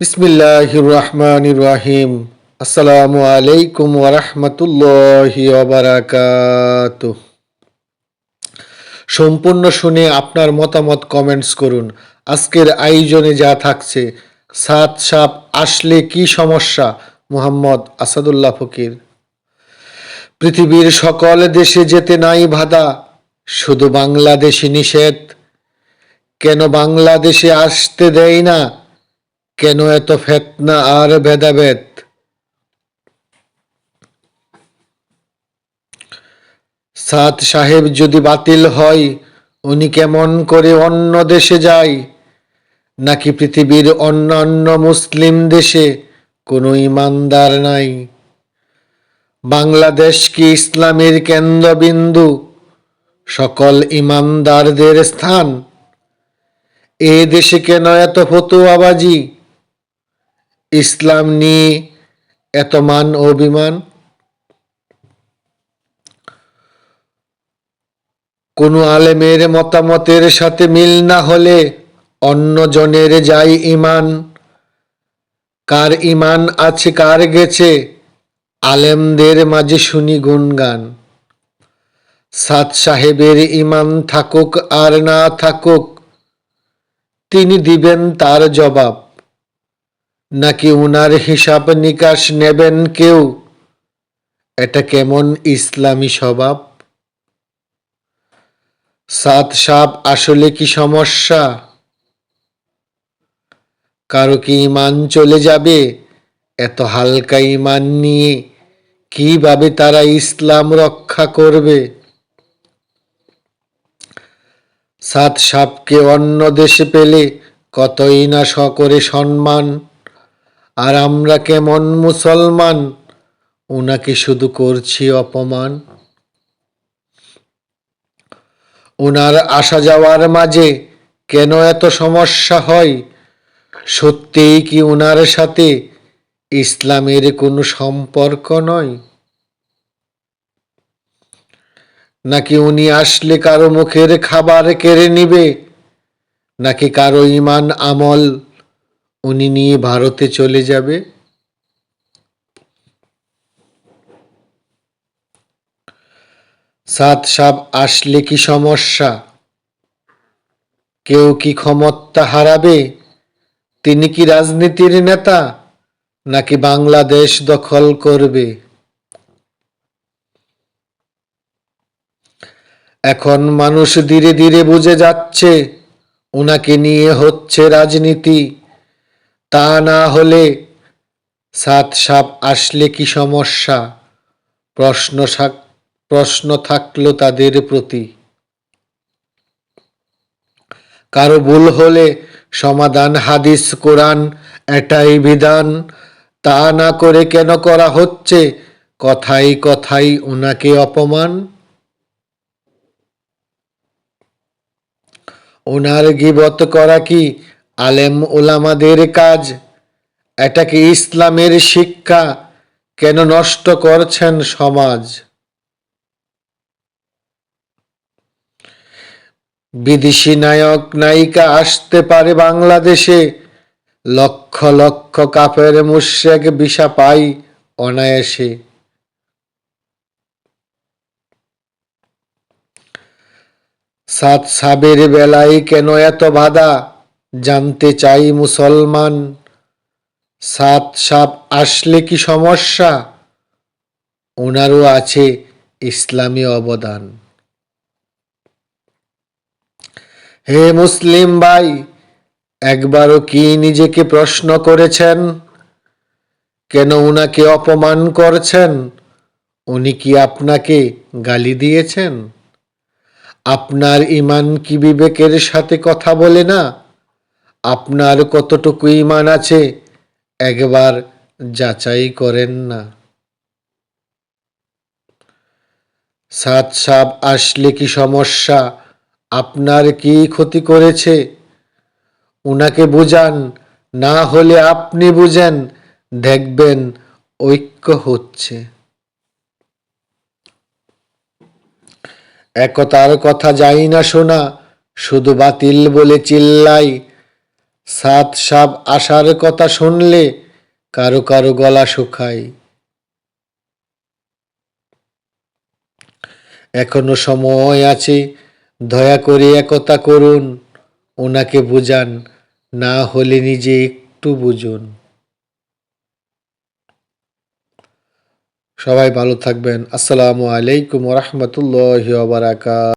বিসমিল্লাহ রহমান রাহিম আসসালামু আলাইকুম ওরহমতুল্লাহি সম্পূর্ণ শুনে আপনার মতামত কমেন্টস করুন। আজকের আয়োজনে যা থাকছে, সাত সাপ আসলে কি সমস্যা? মোহাম্মদ আসাদুল্লাহ ফকির। পৃথিবীর সকল দেশে যেতে নাই বাধা, শুধু বাংলাদেশে নিষেধ। কেন বাংলাদেশে আসতে দেয় না? কেন এত ফেতনা আর ভেদাভেদ? সাত সাহেব যদি বাতিল হয়, উনি কেমন করে অন্য দেশে যায়? নাকি পৃথিবীর অন্যান্য মুসলিম দেশে কোনো ইমানদার নাই? বাংলাদেশ কি ইসলামের কেন্দ্রবিন্দু? সকল ইমানদারদের স্থান? এ দেশে কেন এত ফতুয়াবাজি? ইসলাম নিয়ে এত মান অভিমান? কোনো আলেমের মতামতের সাথে মিল না হলে অন্য জনের যাই ইমান, কার ইমান আছে, কার গেছে, আলেমদের মাঝে শুনি গুনগান সাত সাহেবের ইমান থাকুক আর না থাকুক, তিনি দিবেন তার জবাব। নাকি উনার হিসাব নিকাশ নেবেন কেউ? এটা কেমন ইসলামী স্বভাব? সাত সাপ আসলে কি সমস্যা? কারও কি ইমান চলে যাবে? এত হালকা ইমান নিয়ে কীভাবে তারা ইসলাম রক্ষা করবে? সাত সাপকে অন্য দেশে পেলে কতই না সকরে সম্মান? আর আমরা কেমন মুসলমান? ওনাকে শুধু করছি অপমান। ওনার আসা যাওয়ার মাঝে কেন এত সমস্যা হয়? সত্যিই কি ওনার সাথে ইসলামের কোনো সম্পর্ক নয়? নাকি উনি আসলে কারও মুখের খাবার কেড়ে নিবে? নাকি কারও ইমান আমল উনি নিয়ে ভারতে চলে যাবে। সাত সাপ আসলে কি সমস্যা? কেউ কি ক্ষমতা হারাবে? তিনি কি রাজনীতির নেতা? নাকি বাংলাদেশ দখল করবে? এখন মানুষ ধীরে ধীরে বুঝে যাচ্ছে ওনাকে নিয়ে হচ্ছে রাজনীতি। তা না হলে সাত সাপ আসলে কি সমস্যা? প্রশ্ন প্রশ্ন থাকল তাদের প্রতি। কারও ভুল হলে সমাধান, হাদিস, কোরআন, এটাই বিধান। তা না করে কেন করা হচ্ছে? কথাই কথাই ওনাকে অপমান। ওনার গিবত করা কি আলেম ওলামাদের কাজ এটা কি ইসলামের শিক্ষা কেন নষ্ট করছেন সমাজ? বিদেশি নায়ক, নায়িকা আসতে পারে বাংলাদেশে, লক্ষ লক্ষ কাফের মুশেক বিষা পাই অনায়াসে। সাত সাবের বেলায় কেন এত বাধা? জানতে চাই মুসলমান সাত সাপ আসলে কি সমস্যা? ওনারও আছে ইসলামী অবদান। হে মুসলিম ভাই, একবারও কি নিজেকে প্রশ্ন করেছেন? কেন উনাকে অপমান করছেন? উনি কি আপনাকে গালি দিয়েছেন? আপনার ইমান কি বিবেকের সাথে কথা বলে না? আপনার কতটুকু ইমান আছে? একবার যাচাই করেন না। সাত সাপ আসলে কি সমস্যা? আপনার কি ক্ষতি করেছে? উনাকে বুঝান, না হলে আপনি বুঝেন, দেখবেন ঐক্য হচ্ছে। একতার কথা যাই না শোনা, শুধু বাতিল বলে চিল্লাই। সাত সাপ আসার কথা শুনলে কারও কারও গলা শুকায়। এখনও সময় আছে, দয়া করে একতা করুন ওনাকে বুঝান, না হলে নিজে একটু বুঝুন। সবাই ভালো থাকবেন। আসসালামু আলাইকুম রহমতুল্লাহ বারাকাত।